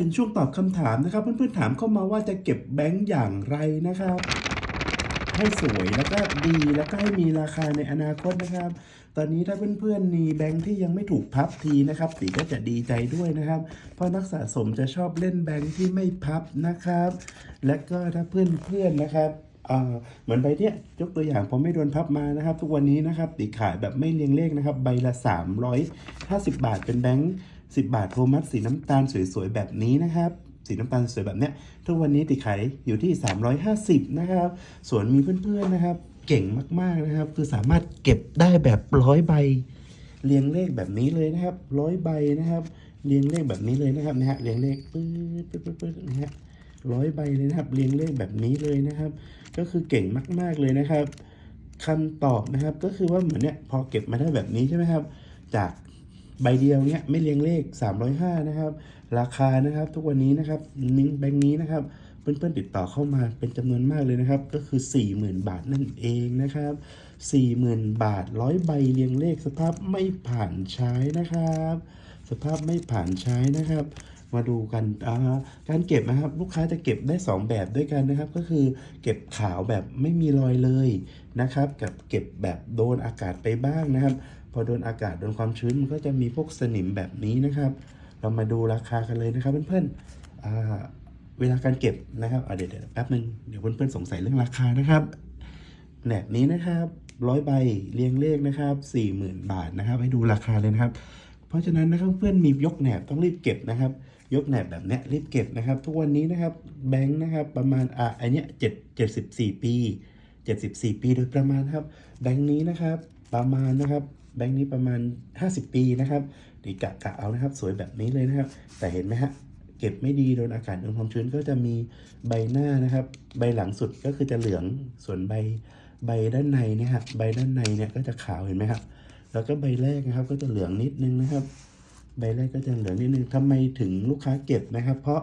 ถึงช่วงตอบคำถามนะครับ เพื่อนๆถามเข้ามาว่าจะเก็บแบงค์อย่างไรนะครับ ให้สวยแล้วก็ดีแล้วก็ให้มีราคาในอนาคตนะครับ ตอนนี้ถ้าเพื่อนๆมีแบงค์ที่ยังไม่ถูกพับทีนะครับตีก็จะดีใจด้วยนะครับ เพราะนักสะสมจะชอบเล่นแบงค์ที่ไม่พับนะครับ และก็ถ้าเพื่อนๆนะครับอ่าเหมือนใบเนี้ยยกตัวอย่างพอไม่โดนพับมานะครับ ทุกวันนี้นะครับตีขายแบบไม่เรียงเลขนะครับ ใบละ 350 บาทเป็นแบงค์ 10 บาทโทมัสสีน้ำตาลสวยๆแบบนี้นะครับสีน้ำตาลสวยแบบเนี้ยทุกวันนี้ติขายอยู่ที่ 350 นะครับ ส่วนมีเพื่อนๆนะครับ เก่งมากๆนะครับ คือสามารถเก็บได้แบบร้อยใบ เรียงเลขแบบนี้เลยนะครับร้อยใบนะครับ เรียงเลขแบบนี้เลยนะครับนะฮะเรียงเลขปื๊ดปื๊ดปื๊ดนะฮะร้อยใบเลยนะครับเรียงเลขแบบนี้เลยนะครับ ก็คือเก่งมาก ๆเลยนะครับคำตอบนะครับก็คือว่าเหมือนเนี้ยพอเก็บมาได้แบบนี้ใช่ไหมครับ จาก ใบเดียวเนี้ยไม่เรียงเลข 305 นะครับ ราคานะครับทุกวันนี้นะครับมิงแบงค์นี้นะครับเพื่อนๆติดต่อเข้ามาเป็นจำนวนมากเลยนะครับ ก็คือ 40,000 บาทนั่นเองนะครับ 40,000 บาทร้อยใบเรียงเลขสภาพไม่ผ่านใช้นะครับ สภาพไม่ผ่านใช้นะครับมาดูกันอ่าการเก็บนะครับ ลูกค้าจะเก็บได้ 2 แบบด้วยกันนะครับ ก็คือเก็บขาวแบบไม่มีรอยเลยนะครับ กับเก็บแบบโดนอากาศไปบ้างนะครับ พอโดนอากาศโดนความชื้นมันก็จะมีพวกสนิมแบบนี้นะครับ เรามาดูราคากันเลยนะครับเพื่อนๆอ่าเวลาการเก็บนะครับเดี๋ยวเดี๋ยวแป๊บนึงเดี๋ยวเพื่อนๆสงสัยเรื่องราคานะครับแหนบนี้นะครับร้อยใบเรียงเลขนะครับสี่หมื่นบาทนะครับ ให้ดูราคาเลยนะครับ เพราะฉะนั้นนะครับเพื่อนมียกแหนบต้องรีบเก็บนะครับ ยกแหนบแบบนี้รีบเก็บนะครับ ทุกวันนี้นะครับแบงค์นะครับประมาณอะอันเนี้ยเจ็ดเจ็ดสิบสี่ปีเจ็ดสิบสี่ปีโดยประมาณครับ แบงค์นี้นะครับประมาณนะครับ แบงค์นี้ประมาณ 50 ปีนะครับดีกะกะเอานะครับ สวยแบบนี้เลยนะครับ แต่เห็นไหมฮะเก็บไม่ดีโดนอากาศโดนความชื้นก็จะมีใบหน้านะครับ ใบหลังสุดก็คือจะเหลืองส่วนใบใบด้านในเนี่ยฮะใบด้านในเนี่ยก็จะขาวเห็นไหมครับ แล้วก็ใบแรกนะครับ ก็จะเหลืองนิดนึงนะครับ ใบแรกก็จะเหลืองนิดนึงทำไมถึงลูกค้าเก็บนะครับ เพราะ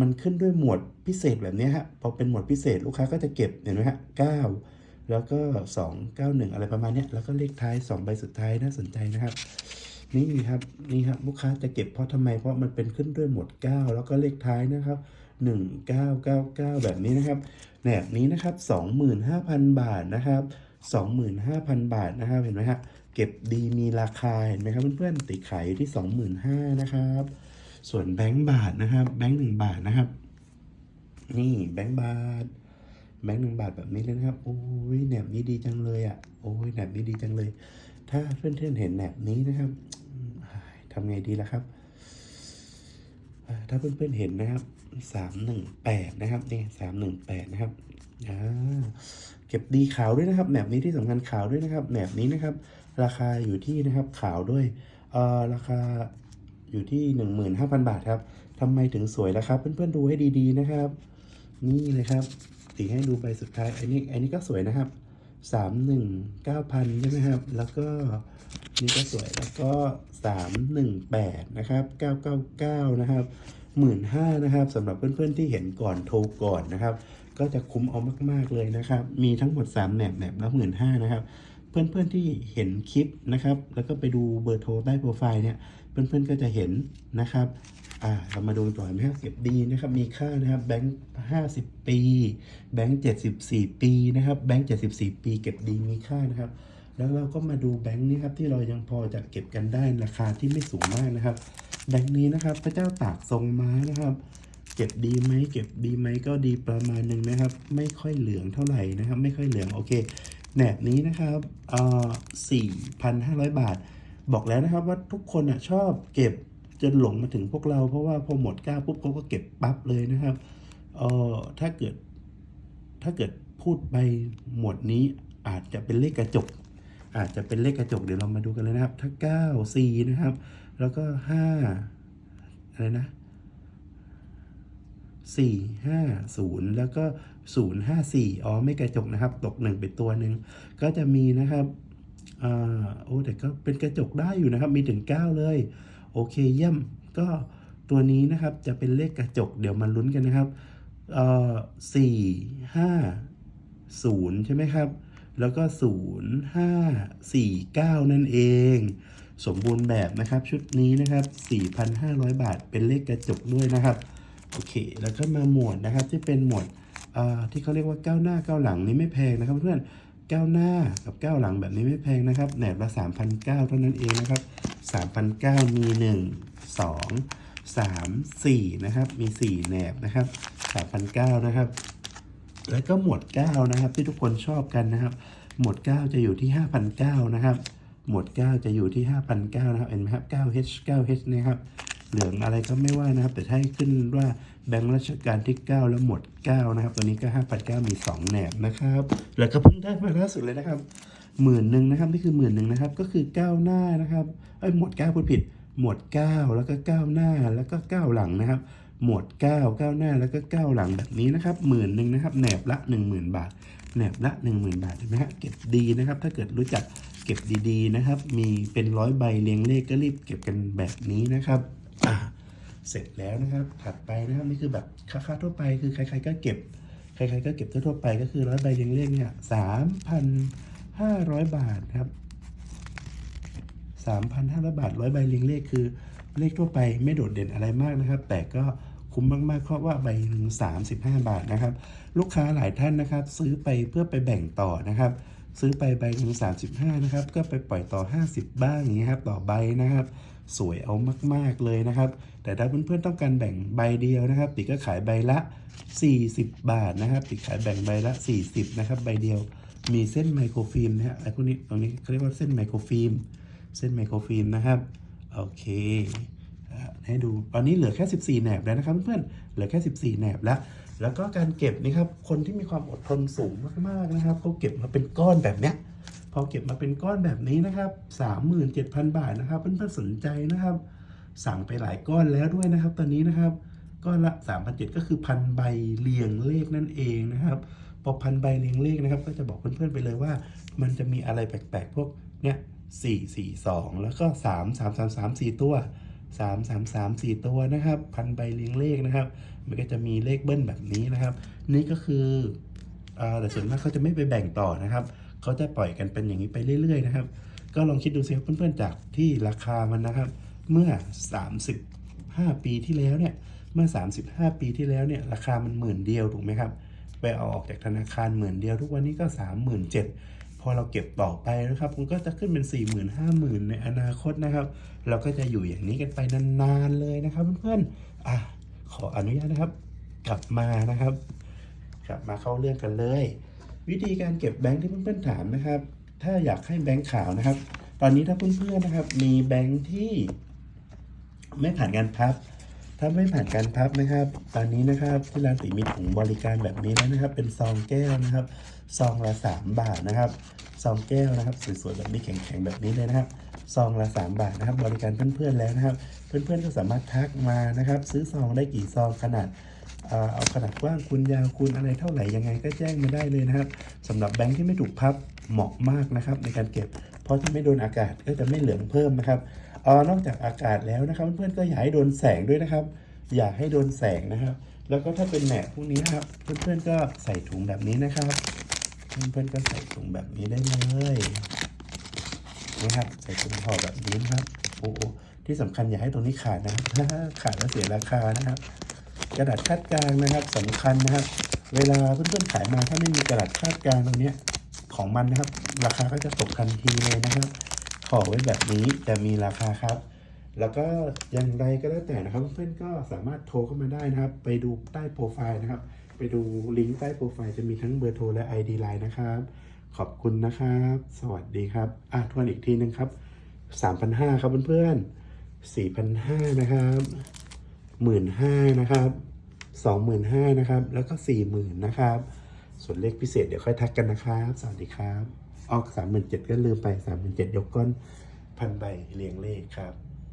มันขึ้นด้วยหมวดพิเศษแบบนี้ฮะพอเป็นหมวดพิเศษลูกค้าก็จะเก็บเห็นไหมฮะเก้า แล้วก็ 2 9 1 อะไรประมาณนี้แล้วก็เลขท้าย 2 ใบสุดท้ายน่าสนใจนะครับ นี่ครับนี่ครับลูกค้าจะเก็บเพราะทำไมเพราะมันเป็นขึ้นด้วยหมวด9 แล้วก็เลขท้ายนะครับ 1999 แบบนี้นะครับแหนบนี้นะครับ 25,000 บาทนะครับ 25,000 บาทนะครับเห็นไหมฮะเก็บดีมีราคาเห็นไหมครับเพื่อนๆติดขายอยู่ที่ 25,000นะครับ ส่วนแบงก์บาทนะครับ แบงก์หนึ่งบาทนะครับ นี่แบงก์บาท แบงค์หนึ่งบาทแบบนี้เลยนะครับ โอ้ยแหนบนี้ดีจังเลยอะ โอ้ยแหนบนี้ดีจังเลย ถ้าเพื่อนๆเห็นแหนบนี้นะครับทำไงดีล่ะครับอ่าถ้าเพื่อนๆเห็นนะครับสามหนึ่งแปดนะครับนี่สามหนึ่งแปดนะครับอ่าเก็บดีขาวด้วยนะครับแหนบนี้ที่สำคัญขาวด้วยนะครับแหนบนี้นะครับ ราคาอยู่ที่นะครับขาวด้วยเอ่อราคาอยู่ที่หนึ่งหมื่นห้าพันบาทครับทำไมถึงสวยล่ะครับ เพื่อนๆดูให้ดีๆนะครับ นี่เลยครับ ตีให้ดูใบสุดท้าย อันนี้ อันนี้ก็สวยนะครับสามหนึ่งเก้าพันใช่ไหมครับ แล้วก็นี่ก็สวย แล้วก็สามหนึ่งแปดนะครับเก้าเก้าเก้านะครับหมื่นห้านะครับสำหรับเพื่อนๆที่เห็นก่อนโทรก่อนนะครับ ก็จะคุ้มเอามากๆเลยนะครับ มีทั้งหมด3แหนบแหนบละหมื่นห้านะครับเพื่อนๆที่เห็นคลิปนะครับ แล้วก็ไปดูเบอร์โทรใต้โปรไฟล์เนี่ย เพื่อนๆก็จะเห็นนะครับ อ่าเรามาดูต่อไหมครับเก็บดีนะครับ มีค่านะครับแบงค์ห้าสิบปี แบงค์เจ็ดสิบสี่ปีนะครับ แบงค์เจ็ดสิบสี่ปี เก็บดีมีค่านะครับ แล้วเราก็มาดูแบงค์นี้ครับที่เรายังพอจะเก็บกันได้ราคาที่ไม่สูงมากนะครับ แบงค์นี้นะครับ พระเจ้าตากทรงม้านะครับเก็บดีไหมเก็บดีไหมก็ดีประมาณหนึ่งนะครับ ไม่ค่อยเหลืองเท่าไหร่นะครับ ไม่ค่อยเหลืองโอเคแหนบนี้นะครับเอ่อสี่พันห้าร้อยบาท บอกแล้วนะครับว่าทุกคนอะชอบเก็บ จนหลงมาถึงพวกเรา เพราะว่าพอหมดก้าปุ๊บเขาก็เก็บปั๊บเลยนะครับเออถ้าเกิดถ้าเกิดพูดไปหมวดนี้อาจจะเป็นเลขกระจก อาจจะเป็นเลขกระจกเดี๋ยวเรามาดูกันเลยนะครับ ถ้าเก้าสี่นะครับ แล้วก็ห้าอะไรนะสี่ห้าศูนย์แล้วก็ศูนย์ห้าสี่อ๋อไม่กระจกนะครับ ตกหนึ่งไปตัวหนึ่งก็จะมีนะครับอ่าโอ้แต่ก็เป็นกระจกได้อยู่นะครับ มีถึงเก้าเลย โอเคเยี่ยม ก็ตัวนี้นะครับจะเป็นเลขกระจกเดี๋ยวมาลุ้นกันนะครับเอ่อสี่ห้าศูนย์ใช่ไหมครับ แล้วก็ศูนย์ห้าสี่เก้านั่นเอง สมบูรณ์แบบนะครับชุดนี้นะครับ4,500บาทเป็นเลขกระจกด้วยนะครับโอเค แล้วก็มาหมวดนะครับที่เป็นหมวดอ่าที่เขาเรียกว่าก้าวหน้าก้าวหลังนี่ไม่แพงนะครับเพื่อนก้าวหน้ากับก้าวหลังแบบนี้ไม่แพงนะครับแหนบละ3,900เท่านั้นเองนะครับ 3,900มี 1 2 3 4 นะครับ มี 4 แหนบนะครับ3,900นะครับ แล้วก็หมวด 9 นะครับ ที่ทุกคนชอบกันนะครับ หมวด 9 จะอยู่ที่5,900นะครับ หมวด 9 จะอยู่ที่5,900นะครับ เห็นไหมครับ 9H 9H นะครับ เหลืองอะไรก็ไม่ว่านะครับ แต่ถ้าให้ขึ้นว่าแบงค์ราชการที่ 9 แล้วหมวด 9 นะครับ ตัวนี้ก็5,900มี 2 แหนบนะครับ แล้วก็เพิ่งได้มาล่าสุดเลยนะครับ หมื่นหนึ่งนะครับนี่คือหมื่นหนึ่งนะครับก็คือก้าวหน้านะครับเอ้ยหมวด9พูดผิด หมวด9แล้วก็ก้าวหน้าแล้วก็ก้าวหลังนะครับ หมวด9ก้าวหน้าแล้วก็ก้าวหลังแบบนี้นะครับหมื่นหนึ่งนะครับแหนบละ 10,000 บาทแหนบละ 10,000 บาทเห็นไหมฮะเก็บดีนะครับ ถ้าเกิดรู้จักเก็บดีๆนะครับ มีเป็นร้อยใบเรียงเลขก็รีบเก็บกันแบบนี้นะครับอะเสร็จแล้วนะครับ ถัดไปนะครับนี่คือแบบค่าทั่วไปคือใครๆก็เก็บ ใครๆก็เก็บทั่วๆไปก็คือร้อยใบเรียงเลขเนี่ยสามพัน ห้าร้อยบาทครับ 3,500 บาทร้อยใบเรียงเลขคือ เลขทั่วไปไม่โดดเด่นอะไรมากนะครับ แต่ก็คุ้มมากๆเพราะว่าใบหนึ่ง35 บาทนะครับ ลูกค้าหลายท่านนะครับ ซื้อไปเพื่อไปแบ่งต่อนะครับ ซื้อไปใบหนึ่ง35 นะครับ ก็ไปปล่อยต่อ 50 บ้างอย่างนี้ยครับต่อใบนะครับ สวยเอามากๆเลยนะครับ แต่ถ้าเพื่อนๆต้องการแบ่งใบเดียวนะครับติก็ขายใบละ 40 บาทนะครับติขายแบ่งใบละ 40 นะครับ ใบเดียว มีเส้นไมโครฟิล์มนะฮะไอ้พวกนี้ตรงนี้เขาเรียกว่าเส้นไมโครฟิล์มเส้นไมโครฟิล์มนะครับโอเคให้ดูตอนนี้เหลือแค่ 14แหนบแล้วนะครับเพื่อนๆเหลือแค่ 14แหนบแล้ว แล้วก็การเก็บนี่ครับคนที่มีความอดทนสูงมากๆนะครับเขาเก็บมาเป็นก้อนแบบเนี้ยพอเก็บมาเป็นก้อนแบบนี้นะครับ 37,000 บาทนะครับเพื่อนๆสนใจนะครับ สั่งไปหลายก้อนแล้วด้วยนะครับ ตอนนี้นะครับก้อนละ3,700ก็คือพันใบเรียงเลขนั่นเองนะครับ พอพันใบเรียงเลขนะครับ ก็จะบอกเพื่อนๆไปเลยว่า มันจะมีอะไรแปลกๆ พวกเนี้ยสี่สี่สองแล้วก็สามสามสามสามสี่ตัวสามสามสามสี่ตัวนะครับ พันใบเรียงเลขนะครับ มันก็จะมีเลขเบิ้ลแบบนี้นะครับ นี่ก็คืออ่าแต่ส่วนมากเขาจะไม่ไปแบ่งต่อนะครับเขาจะปล่อยกันเป็นอย่างนี้ไปเรื่อยๆนะครับ ก็ลองคิดดูสิครับเพื่อนๆจากที่ราคามันนะครับ เมื่อ 35 ปีที่แล้วเนี่ยเมื่อ 35 ปีที่แล้วเนี่ยราคามันหมื่นเดียวถูกไหมครับ ไปเอาออกจากธนาคารหมื่นเดียว ทุกวันนี้ก็37,000พอเราเก็บต่อไปนะครับมันก็จะขึ้นเป็น40,000 50,000ในอนาคตนะครับ เราก็จะอยู่อย่างนี้กันไปนานๆเลยนะครับเพื่อนๆอะขออนุญาตนะครับ กลับมานะครับ กลับมาเข้าเรื่องกันเลย วิธีการเก็บแบงค์ที่เพื่อนๆถามนะครับ ถ้าอยากให้แบงค์ขาวนะครับ ตอนนี้ถ้าเพื่อนๆนะครับ มีแบงค์ที่ไม่ผ่านการพับ ถ้าไม่ผ่านการพับนะครับ ตอนนี้นะครับที่ร้านตีมีถุงบริการแบบนี้แล้วนะครับ เป็นซองแก้วนะครับ ซองละ 3 บาทนะครับ ซองแก้วนะครับสวยๆแบบนี้แข็งๆแบบนี้เลยนะครับ ซองละ 3 บาทนะครับ บริการเพื่อนๆแล้วนะครับ เพื่อนๆก็สามารถทักมานะครับ ซื้อซองได้กี่ซองขนาดเอ่อเอาขนาดกว้างคูณยาวคูณอะไรเท่าไหร่ยังไงก็แจ้งมาได้เลยนะครับสำหรับแบงค์ที่ไม่ถูกพับ เหมาะมากนะครับในการเก็บ เพราะที่ไม่โดนอากาศก็จะไม่เหลืองเพิ่มนะครับออนอกจากอากาศแล้วนะครับ เพื่อนๆก็อย่าให้โดนแสงด้วยนะครับ อย่าให้โดนแสงนะครับ แล้วก็ถ้าเป็นแหนบพวกนี้นะครับ เพื่อนๆก็ใส่ถุงแบบนี้นะครับ เพื่อนๆก็ใส่ถุงแบบนี้ได้เลยนะครับใส่ถุงห่อแบบนี้นะครับโอ้โหที่สำคัญอย่าให้ตรงนี้ขาดนะครับขาดแล้วเสียราคานะครับ กระดาษคาดกลางนะครับสำคัญนะครับ เวลาเพื่อนๆขายมาถ้าไม่มีกระดาษคาดกลางตรงนี้ ของมันนะครับ ราคาก็จะตกทันทีเลยนะครับ ขอไว้แบบนี้จะมีราคาครับ แล้วก็อย่างไรก็แล้วแต่นะครับ เพื่อนก็สามารถโทรเข้ามาได้นะครับ ไปดูใต้โปรไฟล์นะครับ ไปดูลิงก์ใต้โปรไฟล์จะมีทั้งเบอร์โทรและ ID Line นะครับ ขอบคุณนะครับ สวัสดีครับอะทวนอีกทีนึงครับ3,500ครับเพื่อนๆ4,500นะครับ15,000นะครับ25,000นะครับ แล้วก็40,000นะครับ ส่วนเลขพิเศษเดี๋ยวค่อยทักกันนะครับ สวัสดีครับ ออก37,000ก็ลืมไปสามหมื่นเจ็ดยกก้อนพันใบเรียงเลขครับ